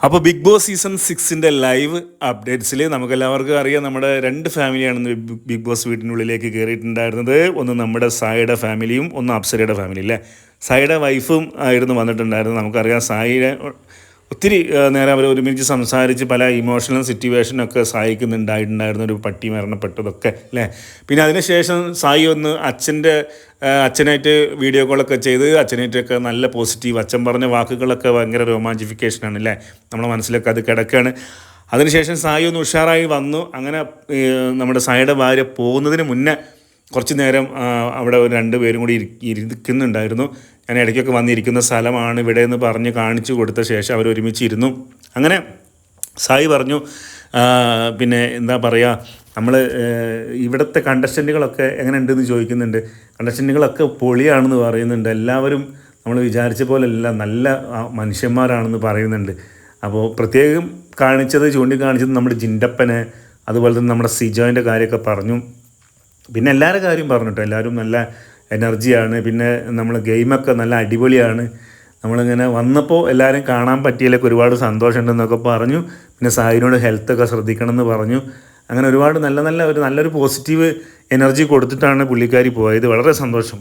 അപ്പോൾ big Boss season സിക്സിന്റെ live അപ്ഡേറ്റ്സിൽ നമുക്കെല്ലാവർക്കും അറിയാം നമ്മുടെ രണ്ട് ഫാമിലിയാണ് ഇന്ന് ബിഗ് ബോസ് വീട്ടിനുള്ളിലേക്ക് കയറിയിട്ടുണ്ടായിരുന്നത് ഒന്ന് നമ്മുടെ സായിയുടെ ഫാമിലിയും ഒന്ന് അപ്സരയുടെ ഫാമിലി അല്ലേ? സായിയുടെ വൈഫും ആയിരുന്നു വന്നിട്ടുണ്ടായിരുന്നത് നമുക്കറിയാം സായിയുടെ ഒത്തിരി നേരം അവർ ഒരുമിച്ച് സംസാരിച്ച് പല ഇമോഷണൽ സിറ്റുവേഷനൊക്കെ സഹായിക്കുന്നുണ്ടായിട്ടുണ്ടായിരുന്ന ഒരു പട്ടി മരണപ്പെട്ടതൊക്കെ അല്ലേ? പിന്നെ അതിനുശേഷം സായി ഒന്ന് അച്ഛന്റെ അച്ഛനായിട്ട് വീഡിയോ കോളൊക്കെ ചെയ്ത് അച്ഛനായിട്ടൊക്കെ നല്ല പോസിറ്റീവ് അച്ഛൻ പറഞ്ഞ വാക്കുകളൊക്കെ ഭയങ്കര റൊമാന്റിഫിക്കേഷനാണ് അല്ലേ? നമ്മുടെ മനസ്സിലൊക്കെ അത് കിടക്കുകയാണ് അതിനുശേഷം സായി ഒന്ന് ഉഷാറായി വന്നു. അങ്ങനെ നമ്മുടെ സായിയുടെ ഭാര്യ പോകുന്നതിന് മുന്നേ കുറച്ച് നേരം അവിടെ ഒരു രണ്ട് പേരും കൂടി ഇരി- ഇരിക്കുന്നുണ്ടായിരുന്നു. ഞാൻ ഇടയ്ക്കൊക്കെ വന്നിരിക്കുന്ന സ്ഥലമാണ് ഇവിടെ എന്ന് പറഞ്ഞ് കാണിച്ചു കൊടുത്ത ശേഷം അവർ ഒരുമിച്ചിരുന്നു. അങ്ങനെ സായി പറഞ്ഞു പിന്നെ എന്താ പറയുക നമ്മൾ ഇവിടുത്തെ കണ്ടസ്റ്റന്റുകളൊക്കെ എങ്ങനെ ഉണ്ടെന്ന് ചോദിക്കുന്നുണ്ട്. കണ്ടസ്റ്റന്റുകളൊക്കെ പൊളിയാണെന്ന് പറയുന്നുണ്ട്. എല്ലാവരും നമ്മൾ വിചാരിച്ച പോലെയല്ല നല്ല മനുഷ്യന്മാരാണെന്ന് പറയുന്നുണ്ട്. അപ്പോൾ പ്രത്യേകം കാണിച്ചത് ചൂണ്ടിക്കാണിച്ചത് നമ്മുടെ ജിൻഡപ്പനെ അതുപോലെ തന്നെ നമ്മുടെ സിജോന്റെ കാര്യമൊക്കെ പറഞ്ഞു. പിന്നെ എല്ലാവരുടെ കാര്യം പറഞ്ഞിട്ടോ എല്ലാവരും നല്ല എനർജിയാണ്. പിന്നെ നമ്മൾ ഗെയിമൊക്കെ നല്ല അടിപൊളിയാണ്. നമ്മളിങ്ങനെ വന്നപ്പോൾ എല്ലാവരും കാണാൻ പറ്റിയതിലൊക്കെ ഒരുപാട് സന്തോഷമുണ്ടെന്നൊക്കെ പറഞ്ഞു. പിന്നെ സാഹിനോട് ഹെൽത്തൊക്കെ ശ്രദ്ധിക്കണം എന്ന് പറഞ്ഞു. അങ്ങനെ ഒരുപാട് നല്ല നല്ല ഒരു നല്ലൊരു പോസിറ്റീവ് എനർജി കൊടുത്തിട്ടാണ് പുള്ളിക്കാരി പോയത്. വളരെ സന്തോഷം.